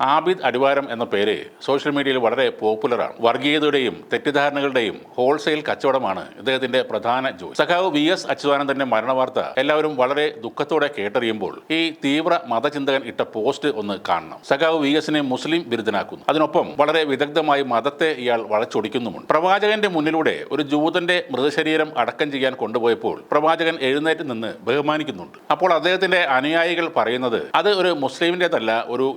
ആബിദ് അടിവാരം എന്ന പേര് സോഷ്യൽ മീഡിയയിൽ വളരെ പോപ്പുലറാണ്. വർഗീയതയുടെയും തെറ്റിദ്ധാരണകളുടെയും ഹോൾസെയിൽ കച്ചവടമാണ് ഇദ്ദേഹത്തിന്റെ പ്രധാന ജോലി. സഖാവ് വി എസ് അച്യുതാനന്ദന്റെ മരണവാർത്ത എല്ലാവരും വളരെ ദുഃഖത്തോടെ കേട്ടറിയുമ്പോൾ ഈ തീവ്ര മതചിന്തകൻ ഇട്ട പോസ്റ്റ് ഒന്ന് കാണണം. സഖാവ് വി എസിനെ മുസ്ലിം ബിരുദനാക്കുന്നു അതിനൊപ്പം വളരെ വിദഗ്ധമായി മതത്തെ ഇയാൾ വളച്ചൊടിക്കുന്നുമുണ്ട്. പ്രവാചകന്റെ മുന്നിലൂടെ ഒരു ജൂതന്റെ മൃതശരീരം അടക്കം ചെയ്യാൻ കൊണ്ടുപോയപ്പോൾ പ്രവാചകൻ എഴുന്നേറ്റ് നിന്ന് ബഹുമാനിക്കുന്നുണ്ട്. അപ്പോൾ അദ്ദേഹത്തിന്റെ അനുയായികൾ പറയുന്നത് അത് ഒരു മുസ്ലിമിന്റെതല്ല ഒരു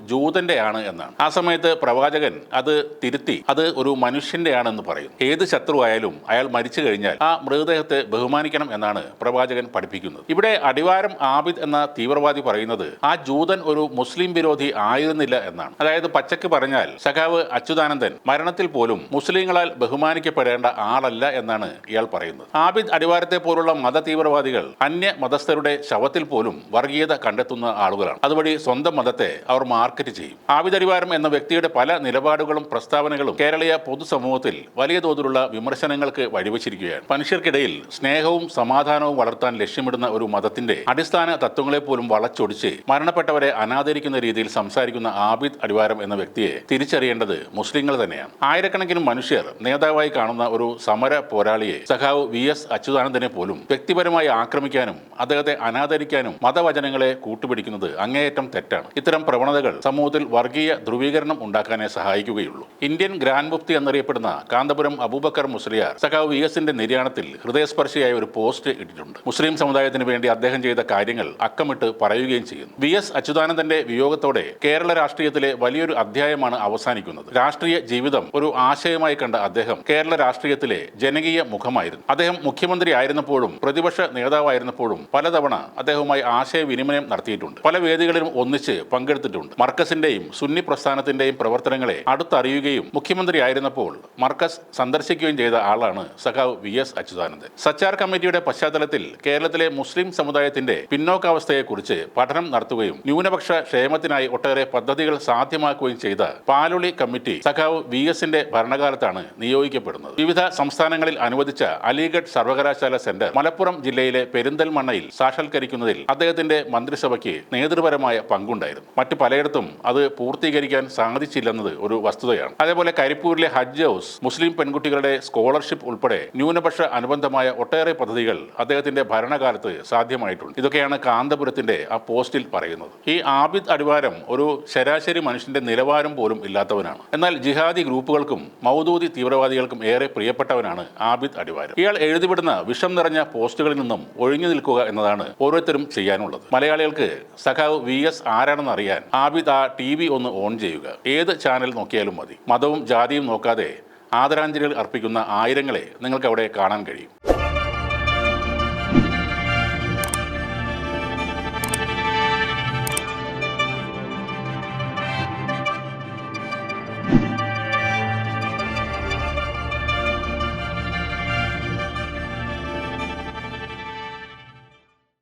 ജൂതന്റെയാണ് എന്നാണ്. ആ സമയത്ത് പ്രവാചകൻ അത് തിരുത്തി അത് ഒരു മനുഷ്യന്റെയാണെന്ന് പറയും. ഏത് ശത്രുവായാലും അയാൾ മരിച്ചു കഴിഞ്ഞാൽ ആ മൃതദേഹത്തെ ബഹുമാനിക്കണം എന്നാണ് പ്രവാചകൻ പഠിപ്പിക്കുന്നത്. ഇവിടെ അടിവാരം ആബിദ് എന്ന തീവ്രവാദി പറയുന്നത് ആ ജൂതൻ ഒരു മുസ്ലിം വിരോധി ആയിരുന്നില്ല എന്നാണ്. അതായത് പച്ചക്ക് പറഞ്ഞാൽ സഖാവ് അച്യുതാനന്ദൻ മരണത്തിൽ പോലും മുസ്ലിങ്ങളാൽ ബഹുമാനിക്കപ്പെടേണ്ട ആളല്ല എന്നാണ് ഇയാൾ പറയുന്നത്. ആബിദ് അടിവാരത്തെ പോലുള്ള മത തീവ്രവാദികൾ അന്യ മതസ്ഥരുടെ ശവത്തിൽ പോലും വർഗീയത കണ്ടെത്തുന്ന ആളുകളാണ്. അതുവഴി സ്വന്തം മതത്തെ അവർ മാർക്കറ്റ് ചെയ്യും. അടിവാരം എന്ന വ്യക്തിയുടെ പല നിലപാടുകളും പ്രസ്താവനകളും കേരളീയ പൊതുസമൂഹത്തിൽ വലിയ തോതിലുള്ള വിമർശനങ്ങൾക്ക് വഴിവെച്ചിരിക്കുകയാണ്. മനുഷ്യർക്കിടയിൽ സ്നേഹവും സമാധാനവും വളർത്താൻ ലക്ഷ്യമിടുന്ന ഒരു മതത്തിന്റെ അടിസ്ഥാന തത്വങ്ങളെ പോലും വളച്ചൊടിച്ച് മരണപ്പെട്ടവരെ അനാദരിക്കുന്ന രീതിയിൽ സംസാരിക്കുന്ന ആബിദ് അടിവാരം എന്ന വ്യക്തിയെ തിരിച്ചറിയേണ്ടത് മുസ്ലിങ്ങൾ തന്നെയാണ്. ആയിരക്കണക്കിന് മനുഷ്യർ നേതാവായി കാണുന്ന ഒരു സമര പോരാളിയെ സഖാവ് വി എസ് അച്യുതാനന്ദനെ പോലും വ്യക്തിപരമായി ആക്രമിക്കാനും അദ്ദേഹത്തെ അനാദരിക്കാനും മതവചനങ്ങളെ കൂട്ടുപിടിക്കുന്നത് അങ്ങേയറ്റം തെറ്റാണ്. ഇത്തരം പ്രവണതകൾ സമൂഹത്തിൽ വർഗീയ ധ്രുവീകരണം ഉണ്ടാക്കാനേ സഹായിക്കുകയുള്ളൂ. ഇന്ത്യൻ ഗ്രാൻഡ് മുഫ്തി എന്നറിയപ്പെടുന്ന കാന്തപുരം അബൂബക്കർ മുസ്ലിയാർ സഖാവ് വി എസിന്റെ നിര്യാണത്തിൽ ഹൃദയസ്പർശിയായ ഒരു പോസ്റ്റ് ഇട്ടിട്ടുണ്ട്. മുസ്ലിം സമുദായത്തിന് വേണ്ടി അദ്ദേഹം ചെയ്ത കാര്യങ്ങൾ അക്കമിട്ട് പറയുകയും ചെയ്യുന്നു. വി എസ് അച്യുതാനന്ദന്റെ വിയോഗത്തോടെ കേരള രാഷ്ട്രീയത്തിലെ വലിയൊരു അധ്യായമാണ് അവസാനിക്കുന്നത്. രാഷ്ട്രീയ ജീവിതം ഒരു ആശയമായി കണ്ട അദ്ദേഹം കേരള രാഷ്ട്രീയത്തിലെ ജനകീയ മുഖമായിരുന്നു. അദ്ദേഹം മുഖ്യമന്ത്രി ആയിരുന്നപ്പോഴും പ്രതിപക്ഷ നേതാവായിരുന്നപ്പോഴും പലതവണ അദ്ദേഹവുമായി ആശയവിനിമയം നടത്തിയിട്ടുണ്ട്. പല വേദികളിലും ഒന്നിച്ച് പങ്കെടുത്തിട്ടുണ്ട്. മർക്കസിന്റെയും സുന്നി പ്രസ്ഥാനത്തിന്റെയും പ്രവർത്തനങ്ങളെ അടുത്തറിയുകയും മുഖ്യമന്ത്രി ആയിരുന്നപ്പോൾ മർക്കസ് സന്ദർശിക്കുകയും ചെയ്ത ആളാണ് സഖാവ് വി എസ് അച്യുതാനന്ദൻ. സച്ചാർ കമ്മിറ്റിയുടെ പശ്ചാത്തലത്തിൽ കേരളത്തിലെ മുസ്ലിം സമുദായത്തിന്റെ പിന്നോക്കാവസ്ഥയെക്കുറിച്ച് പഠനം നടത്തുകയും ന്യൂനപക്ഷ ക്ഷേമത്തിനായി ഒട്ടേറെ പദ്ധതികൾ സാധ്യമാക്കുകയും ചെയ്ത പാലുളി കമ്മിറ്റി സഖാവ് വി എസിന്റെ ഭരണകാലത്താണ് നിയോഗിക്കപ്പെടുന്നത്. വിവിധ സംസ്ഥാനങ്ങളിൽ അനുവദിച്ച അലിഗഡ് സർവകലാശാല സെന്റർ മലപ്പുറം ജില്ലയിലെ പെരിന്തൽമണ്ണയിൽ സാക്ഷാത്കരിക്കുന്നതിൽ അദ്ദേഹത്തിന്റെ മന്ത്രിസഭയ്ക്ക് നേതൃപരമായ പങ്കുണ്ടായിരുന്നു. മറ്റു പലയിടത്തും അത് പൂർത്തീകരിക്കാൻ സാധിച്ചില്ലെന്നത് ഒരു വസ്തുതയാണ്. അതേപോലെ കരിപ്പൂരിലെ ഹജ്ജ് ഹൗസ് മുസ്ലിം പെൺകുട്ടികളുടെ സ്കോളർഷിപ്പ് ഉൾപ്പെടെ ന്യൂനപക്ഷ അനുബന്ധമായ ഒട്ടേറെ പദ്ധതികൾ അദ്ദേഹത്തിന്റെ ഭരണകാലത്ത് സാധ്യമായിട്ടുണ്ട്. ഇതൊക്കെയാണ് കാന്തപുരത്തിന്റെ ആ പോസ്റ്റിൽ പറയുന്നത്. ഈ ആബിദ് അടിവാരം ഒരു ശരാശരി മനുഷ്യന്റെ നിലവാരം പോലും ഇല്ലാത്തവനാണ്. എന്നാൽ ജിഹാദി ഗ്രൂപ്പുകൾക്കും മൗദൂദി തീവ്രവാദികൾക്കും ഏറെ പ്രിയപ്പെട്ടവനാണ് ആബിദ് അടിവാരം. ഇയാൾ എഴുതിവിടുന്ന വിഷം നിറഞ്ഞ പോസ്റ്റുകളിൽ നിന്നും ഒഴിഞ്ഞു നിൽക്കുക എന്നതാണ് ഓരോരുത്തരും ചെയ്യാനുള്ളത്. മലയാളികൾക്ക് സഖാവ് വി എസ് ആരാണെന്ന് അറിയാൻ ആബിദ് ആ ടി വി ഒന്ന് ഓൺ ചെയ്യുക. ഏത് ചാനൽ നോക്കിയാലും മതി. മതവും ജാതിയും നോക്കാതെ ആദരാഞ്ജലികൾ അർപ്പിക്കുന്ന ആയിരങ്ങളെ നിങ്ങൾക്ക് അവിടെ കാണാൻ കഴിയും.